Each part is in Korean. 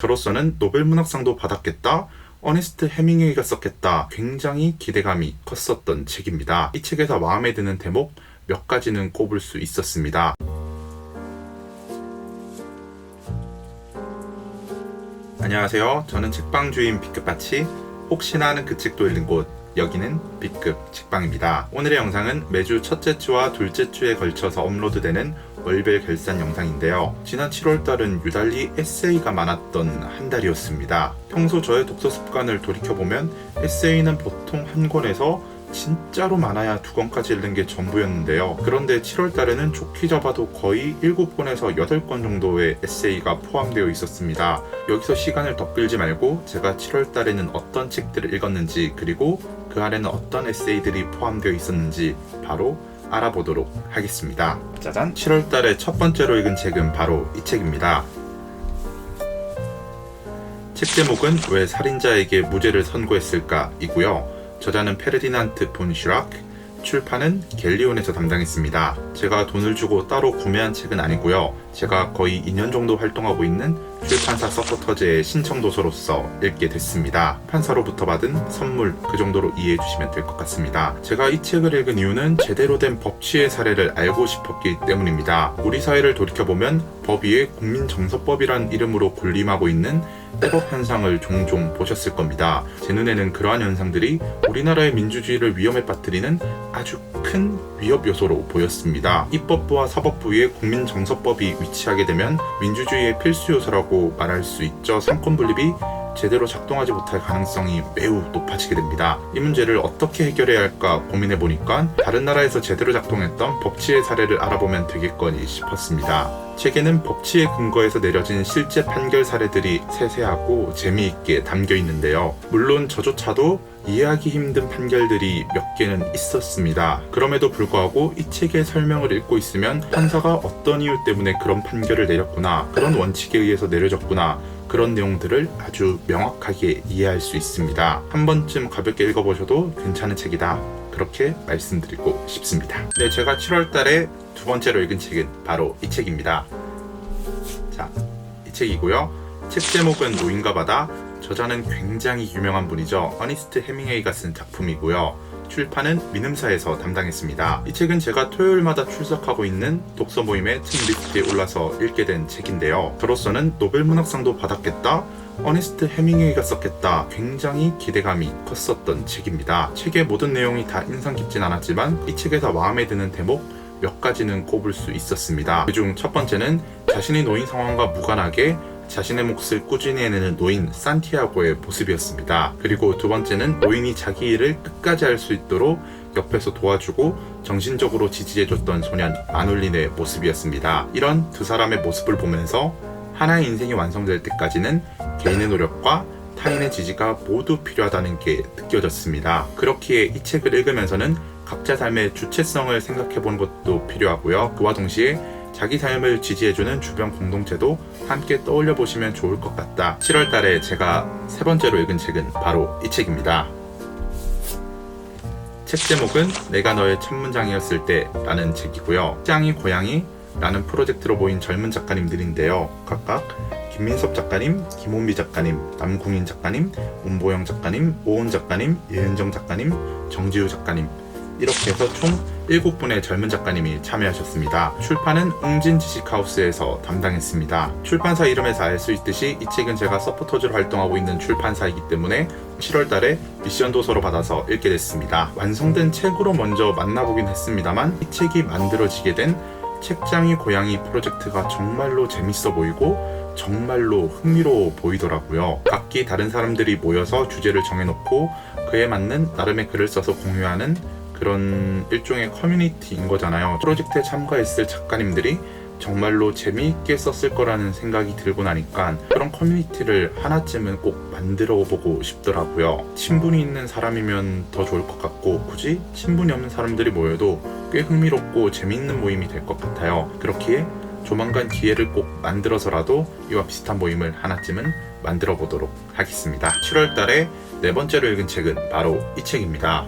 저로서는 노벨 문학상도 받았겠다. 어니스트 해밍웨이가 썼겠다. 굉장히 기대감이 컸었던 책입니다. 이 책에서 마음에 드는 대목 몇 가지는 꼽을 수 있었습니다. 안녕하세요. 저는 책방 주인 B급같이 혹시나 하는 그 책도 읽는 곳 여기는 B급 책방입니다. 오늘의 영상은 매주 첫째 주와 둘째 주에 걸쳐서 업로드되는 월별 결산 영상인데요. 지난 7월달은 유달리 에세이가 많았던 한 달이었습니다. 평소 저의 독서 습관을 돌이켜보면 에세이는 보통 한 권에서 진짜로 많아야 두 권까지 읽는 게 전부였는데요. 그런데 7월 달에는 좋게 잡아도 거의 7권에서 8권 정도의 에세이가 포함되어 있었습니다. 여기서 시간을 더 끌지 말고 제가 7월 달에는 어떤 책들을 읽었는지 그리고 그 안에는 어떤 에세이들이 포함되어 있었는지 바로 알아보도록 하겠습니다. 짜잔! 7월 달에 첫 번째로 읽은 책은 바로 이 책입니다. 책 제목은 왜 살인자에게 무죄를 선고했을까 이고요. 저자는 페르디난트 본 슈락, 출판은 갤리온에서 담당했습니다. 제가 돈을 주고 따로 구매한 책은 아니고요. 제가 거의 2년 정도 활동하고 있는 출판사 서포터즈의 신청 도서로서 읽게 됐습니다. 판사로부터 받은 선물 그 정도로 이해해 주시면 될 것 같습니다. 제가 이 책을 읽은 이유는 제대로 된 법치의 사례를 알고 싶었기 때문입니다. 우리 사회를 돌이켜보면 법 위에 국민정서법이란 이름으로 군림하고 있는 백업 현상을 종종 보셨을 겁니다. 제 눈에는 그러한 현상들이 우리나라의 민주주의를 위험에 빠뜨리는 아주 큰 위협 요소로 보였습니다. 입법부와 사법부 위에 국민정서법이 위치하게 되면 민주주의의 필수 요소라고 말할 수 있죠. 상권 분립이 제대로 작동하지 못할 가능성이 매우 높아지게 됩니다. 이 문제를 어떻게 해결해야 할까 고민해 보니까 다른 나라에서 제대로 작동했던 법치의 사례를 알아보면 되겠거니 싶었습니다. 책에는 법치의 근거에서 내려진 실제 판결 사례들이 세세하고 재미있게 담겨 있는데요. 물론 저조차도 이해하기 힘든 판결들이 몇 개는 있었습니다. 그럼에도 불구하고 이 책의 설명을 읽고 있으면 판사가 어떤 이유 때문에 그런 판결을 내렸구나, 그런 원칙에 의해서 내려졌구나, 그런 내용들을 아주 명확하게 이해할 수 있습니다. 한 번쯤 가볍게 읽어보셔도 괜찮은 책이다. 그렇게 말씀드리고 싶습니다. 네, 제가 7월 달에 두 번째로 읽은 책은 바로 이 책입니다. 자, 이 책이고요. 책 제목은 노인과 바다. 저자는 굉장히 유명한 분이죠. 어니스트 해밍웨이가 쓴 작품이고요. 출판은 민음사에서 담당했습니다. 이 책은 제가 토요일마다 출석하고 있는 독서 모임의 책 리스트에 올라서 읽게 된 책인데요. 저로서는 노벨문학상도 받았겠다. 어니스트 해밍웨이가 썼겠다. 굉장히 기대감이 컸었던 책입니다. 책의 모든 내용이 다 인상 깊진 않았지만 이 책에서 마음에 드는 대목 몇 가지는 꼽을 수 있었습니다. 그중 첫 번째는 자신의 노인 상황과 무관하게 자신의 몫을 꾸준히 해내는 노인 산티아고의 모습이었습니다. 그리고 두 번째는 노인이 자기 일을 끝까지 할 수 있도록 옆에서 도와주고 정신적으로 지지해줬던 소년 마놀린의 모습이었습니다. 이런 두 사람의 모습을 보면서 하나의 인생이 완성될 때까지는 개인의 노력과 타인의 지지가 모두 필요하다는 게 느껴졌습니다. 그렇기에 이 책을 읽으면서는 각자 삶의 주체성을 생각해 보는 것도 필요하고요. 그와 동시에 자기 삶을 지지해주는 주변 공동체도 함께 떠올려 보시면 좋을 것 같다. 7월 달에 제가 세 번째로 읽은 책은 바로 이 책입니다. 책 제목은 내가 너의 첫 문장이었을 때 라는 책이고요. 짱이 고양이 라는 프로젝트로 모인 젊은 작가님들인데요. 각각 김민섭 작가님, 김원미 작가님, 남궁인 작가님, 문보영 작가님, 오은 작가님, 예은정 작가님, 정지우 작가님 이렇게 해서 총 7분의 젊은 작가님이 참여하셨습니다. 출판은 웅진 지식하우스에서 담당했습니다. 출판사 이름에서 알 수 있듯이 이 책은 제가 서포터즈로 활동하고 있는 출판사이기 때문에 7월 달에 미션 도서로 받아서 읽게 됐습니다. 완성된 책으로 먼저 만나보긴 했습니다만 이 책이 만들어지게 된 책장이 고양이 프로젝트가 정말로 재밌어 보이고 정말로 흥미로워 보이더라고요. 각기 다른 사람들이 모여서 주제를 정해놓고 그에 맞는 나름의 글을 써서 공유하는 그런 일종의 커뮤니티인 거잖아요. 프로젝트에 참가했을 작가님들이 정말로 재미있게 썼을 거라는 생각이 들고 나니까 그런 커뮤니티를 하나쯤은 꼭 만들어 보고 싶더라고요. 친분이 있는 사람이면 더 좋을 것 같고 굳이 친분이 없는 사람들이 모여도 꽤 흥미롭고 재미있는 모임이 될 것 같아요. 그렇기에 조만간 기회를 꼭 만들어서라도 이와 비슷한 모임을 하나쯤은 만들어 보도록 하겠습니다. 7월 달에 네 번째로 읽은 책은 바로 이 책입니다.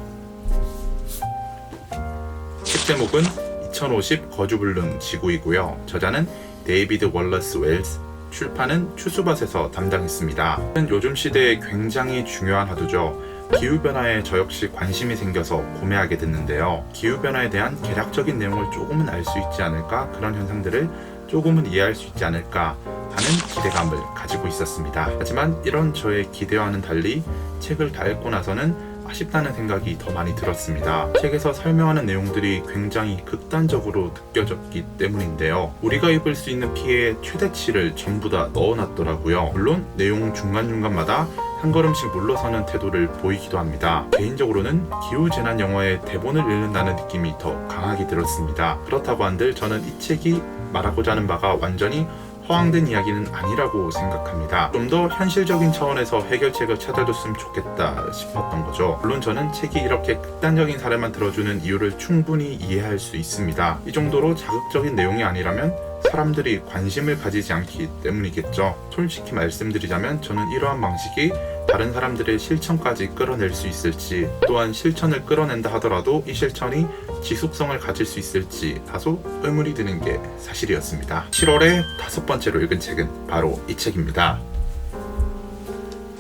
책 제목은 2050 거주불능 지구이고요. 저자는 데이비드 월러스 웰스, 출판은 추수밭에서 담당했습니다. 요즘 시대에 굉장히 중요한 화두죠. 기후변화에 저 역시 관심이 생겨서 구매하게 됐는데요. 기후변화에 대한 개략적인 내용을 조금은 알 수 있지 않을까? 그런 현상들을 조금은 이해할 수 있지 않을까? 하는 기대감을 가지고 있었습니다. 하지만 이런 저의 기대와는 달리 책을 다 읽고 나서는 아쉽다는 생각이 더 많이 들었습니다. 책에서 설명하는 내용들이 굉장히 극단적으로 느껴졌기 때문인데요. 우리가 입을 수 있는 피해의 최대치를 전부 다 넣어놨더라고요. 물론 내용 중간중간마다 한 걸음씩 물러서는 태도를 보이기도 합니다. 개인적으로는 기후재난 영화의 대본을 읽는다는 느낌이 더 강하게 들었습니다. 그렇다고 한들 저는 이 책이 말하고자 하는 바가 완전히 허황된 이야기는 아니라고 생각합니다. 좀 더 현실적인 차원에서 해결책을 찾아줬으면 좋겠다 싶었던 거죠. 물론 저는 책이 이렇게 극단적인 사례만 들어주는 이유를 충분히 이해할 수 있습니다. 이 정도로 자극적인 내용이 아니라면 사람들이 관심을 가지지 않기 때문이겠죠. 솔직히 말씀드리자면 저는 이러한 방식이 다른 사람들의 실천까지 끌어낼 수 있을지 또한 실천을 끌어낸다 하더라도 이 실천이 지속성을 가질 수 있을지 다소 의문이 드는 게 사실이었습니다. 7월에 다섯 번째로 읽은 책은 바로 이 책입니다.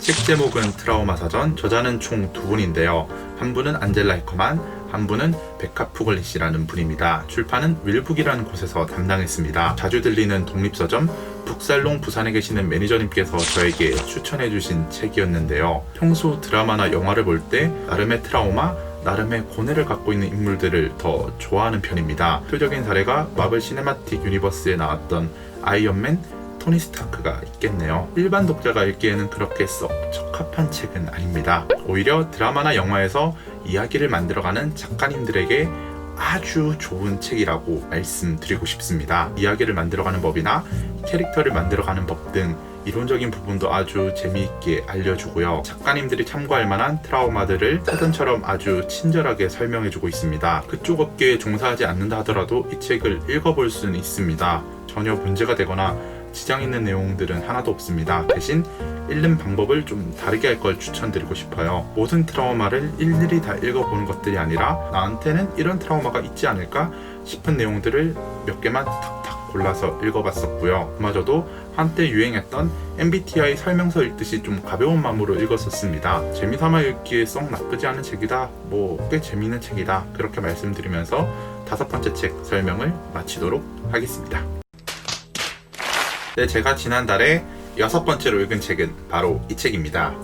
책 제목은 트라우마 사전, 저자는 총 두 분인데요. 한 분은 안젤라 히커만, 한 분은 베카 푸글리시라는 분입니다. 출판은 윌북이라는 곳에서 담당했습니다. 자주 들리는 독립서점 북살롱 부산에 계시는 매니저님께서 저에게 추천해 주신 책이었는데요. 평소 드라마나 영화를 볼 때 나름의 트라우마, 나름의 고뇌를 갖고 있는 인물들을 더 좋아하는 편입니다. 표적인 사례가 마블 시네마틱 유니버스에 나왔던 아이언맨 토니 스타크가 있겠네요. 일반 독자가 읽기에는 그렇게 썩 적합한 책은 아닙니다. 오히려 드라마나 영화에서 이야기를 만들어가는 작가님들에게 아주 좋은 책이라고 말씀드리고 싶습니다. 이야기를 만들어가는 법이나 캐릭터를 만들어가는 법 등 이론적인 부분도 아주 재미있게 알려주고요. 작가님들이 참고할 만한 트라우마들을 사전처럼 아주 친절하게 설명해주고 있습니다. 그쪽 업계에 종사하지 않는다 하더라도 이 책을 읽어볼 수는 있습니다. 전혀 문제가 되거나 지장 있는 내용들은 하나도 없습니다. 대신 읽는 방법을 좀 다르게 할 걸 추천드리고 싶어요. 모든 트라우마를 일일이 다 읽어보는 것들이 아니라 나한테는 이런 트라우마가 있지 않을까 싶은 내용들을 몇 개만 탁탁 골라서 읽어봤었고요. 그마저도 한때 유행했던 MBTI 설명서 읽듯이 좀 가벼운 마음으로 읽었었습니다. 재미삼아 읽기에 썩 나쁘지 않은 책이다. 뭐 꽤 재미있는 책이다. 그렇게 말씀드리면서 다섯 번째 책 설명을 마치도록 하겠습니다. 네, 제가 지난달에 여섯 번째로 읽은 책은 바로 이 책입니다.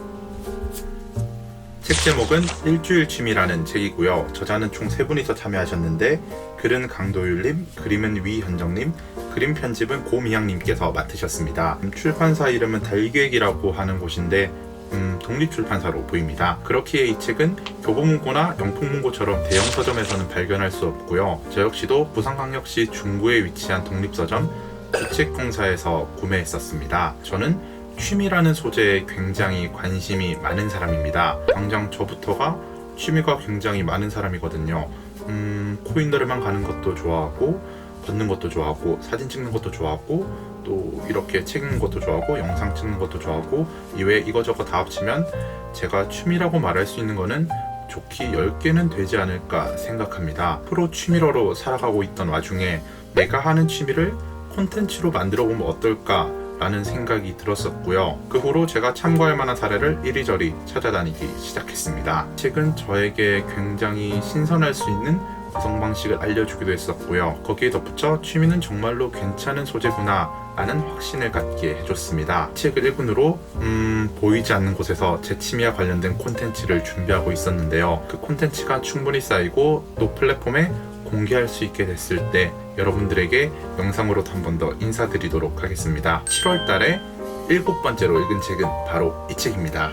책 제목은 일주일 취미라는 책이고요. 저자는 총 세 분이서 참여하셨는데 글은 강도율님, 그림은 위현정님, 그림 편집은 고미향님께서 맡으셨습니다. 음, 출판사 이름은 달기획이라고 하는 곳인데 음, 독립출판사로 보입니다. 그렇기에 이 책은 교보문고나 영풍문고처럼 대형 서점에서는 발견할 수 없고요. 저 역시도 부산광역시 중구에 위치한 독립서점 주책공사에서 구매했었습니다. 저는 취미라는 소재에 굉장히 관심이 많은 사람입니다. 당장 저부터가 취미가 굉장히 많은 사람이거든요. 음, 코인 노래만 가는 것도 좋아하고, 걷는 것도 좋아하고, 사진 찍는 것도 좋아하고, 또 이렇게 책 읽는 것도 좋아하고, 영상 찍는 것도 좋아하고, 이외에 이거저거 다 합치면 제가 취미라고 말할 수 있는 거는 좋기 10개는 되지 않을까 생각합니다. 프로 취미러로 살아가고 있던 와중에 내가 하는 취미를 콘텐츠로 만들어 보면 어떨까 라는 생각이 들었었고요. 그 후로 제가 참고할 만한 사례를 이리저리 찾아다니기 시작했습니다. 책은 저에게 굉장히 신선할 수 있는 구성 방식을 알려주기도 했었고요. 거기에 덧붙여 취미는 정말로 괜찮은 소재구나 라는 확신을 갖게 해줬습니다. 책을 읽은 후로 음, 보이지 않는 곳에서 제 취미와 관련된 콘텐츠를 준비하고 있었는데요. 그 콘텐츠가 충분히 쌓이고 또 플랫폼에 공개할 수 있게 됐을 때 여러분들에게 영상으로도 한 번 더 인사드리도록 하겠습니다. 7월 달에 일곱 번째로 읽은 책은 바로 이 책입니다.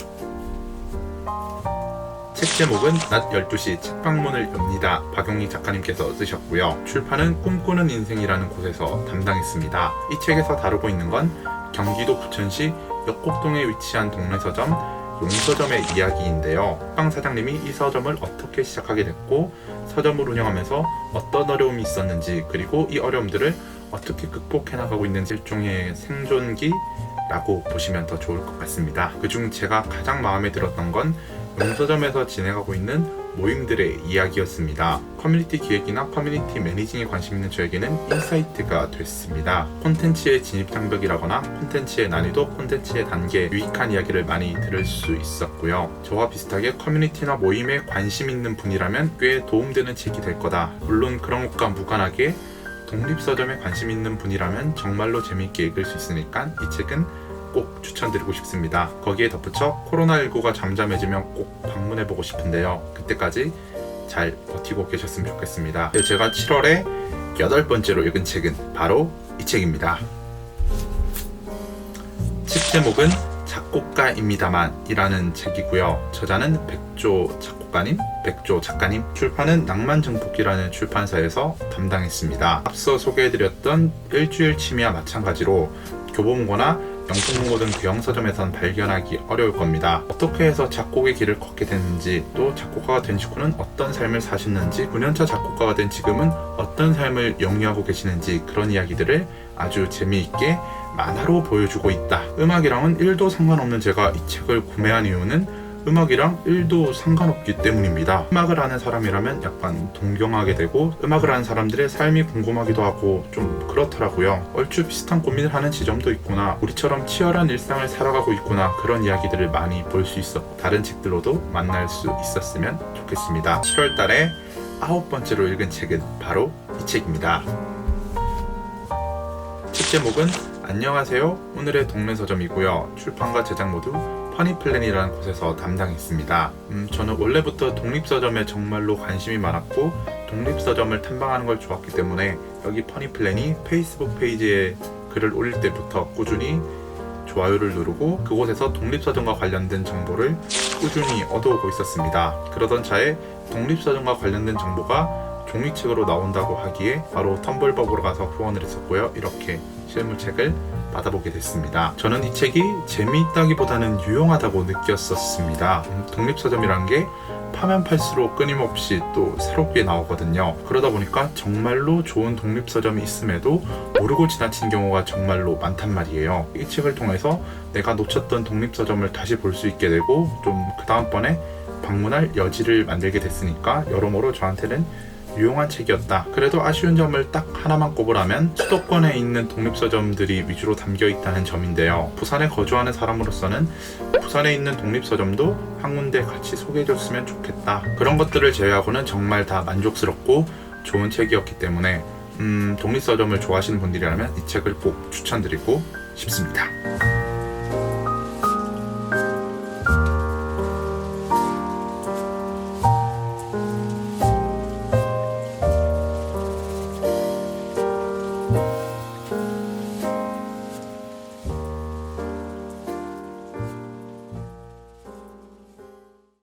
책 제목은 낮 12시 책방문을 엽니다. 박용희 작가님께서 쓰셨고요. 출판은 꿈꾸는 인생이라는 곳에서 담당했습니다. 이 책에서 다루고 있는 건 경기도 부천시 역곡동에 위치한 동네 서점 용서점의 이야기인데요. 빵 사장님이 이 서점을 어떻게 시작하게 됐고 서점을 운영하면서 어떤 어려움이 있었는지 그리고 이 어려움들을 어떻게 극복해 나가고 있는지 일종의 생존기라고 보시면 더 좋을 것 같습니다. 그중 제가 가장 마음에 들었던 건 용서점에서 진행하고 있는 모임들의 이야기였습니다. 커뮤니티 기획이나 커뮤니티 매니징에 관심 있는 저에게는 인사이트가 됐습니다. 콘텐츠의 진입 장벽이라거나 콘텐츠의 난이도, 콘텐츠의 단계, 유익한 이야기를 많이 들을 수 있었고요. 저와 비슷하게 커뮤니티나 모임에 관심 있는 분이라면 꽤 도움되는 책이 될 거다. 물론 그런 것과 무관하게 독립서점에 관심 있는 분이라면 정말로 재미있게 읽을 수 있으니까 이 책은 꼭 추천드리고 싶습니다. 거기에 덧붙여 코로나19가 잠잠해지면 꼭 방문해보고 싶은데요. 그때까지 잘 버티고 계셨으면 좋겠습니다. 네, 제가 7월에 여덟 번째로 읽은 책은 바로 이 책입니다. 책 제목은 작곡가입니다만 이라는 책이고요. 저자는 백조 작곡가님, 백조 작가님, 출판은 낭만정복기라는 출판사에서 담당했습니다. 앞서 소개해드렸던 일주일 취미와 마찬가지로 교보문고나 영풍문고 등 대형 서점에선 발견하기 어려울 겁니다. 어떻게 해서 작곡의 길을 걷게 됐는지, 또 작곡가가 된 직후는 어떤 삶을 사셨는지, 9년차 작곡가가 된 지금은 어떤 삶을 영위하고 계시는지 그런 이야기들을 아주 재미있게 만화로 보여주고 있다. 음악이랑은 1도 상관없는 제가 이 책을 구매한 이유는 음악이랑 1도 상관없기 때문입니다. 음악을 하는 사람이라면 약간 동경하게 되고 음악을 하는 사람들의 삶이 궁금하기도 하고 좀 그렇더라고요. 얼추 비슷한 고민을 하는 지점도 있구나. 우리처럼 치열한 일상을 살아가고 있구나. 그런 이야기들을 많이 볼 수 있었고 다른 책들로도 만날 수 있었으면 좋겠습니다. 7월 달에 아홉 번째로 읽은 책은 바로 이 책입니다. 책 제목은 안녕하세요. 오늘의 동네 서점이고요. 출판과 제작 모두 퍼니플랜이라는 곳에서 담당했습니다. 음, 저는 원래부터 독립서점에 정말로 관심이 많았고 독립서점을 탐방하는 걸 좋아했기 때문에 여기 퍼니플랜이 페이스북 페이지에 글을 올릴 때부터 꾸준히 좋아요를 누르고 그곳에서 독립서점과 관련된 정보를 꾸준히 얻어오고 있었습니다. 그러던 차에 독립서점과 관련된 정보가 종이책으로 나온다고 하기에 바로 텀블벅으로 가서 후원을 했었고요. 이렇게 실물책을 받아보게 됐습니다. 저는 이 책이 재미있다기보다는 유용하다고 느꼈었습니다. 음, 독립서점이란 게 파면 팔수록 끊임없이 또 새롭게 나오거든요. 그러다 보니까 정말로 좋은 독립서점이 있음에도 모르고 지나친 경우가 정말로 많단 말이에요. 이 책을 통해서 내가 놓쳤던 독립서점을 다시 볼 수 있게 되고 좀 그 다음번에 방문할 여지를 만들게 됐으니까 여러모로 저한테는 유용한 책이었다. 그래도 아쉬운 점을 딱 하나만 꼽으라면 수도권에 있는 독립서점들이 위주로 담겨 있다는 점인데요. 부산에 거주하는 사람으로서는 부산에 있는 독립서점도 한 군데 같이 소개해줬으면 좋겠다. 그런 것들을 제외하고는 정말 다 만족스럽고 좋은 책이었기 때문에 음, 독립서점을 좋아하시는 분들이라면 이 책을 꼭 추천드리고 싶습니다.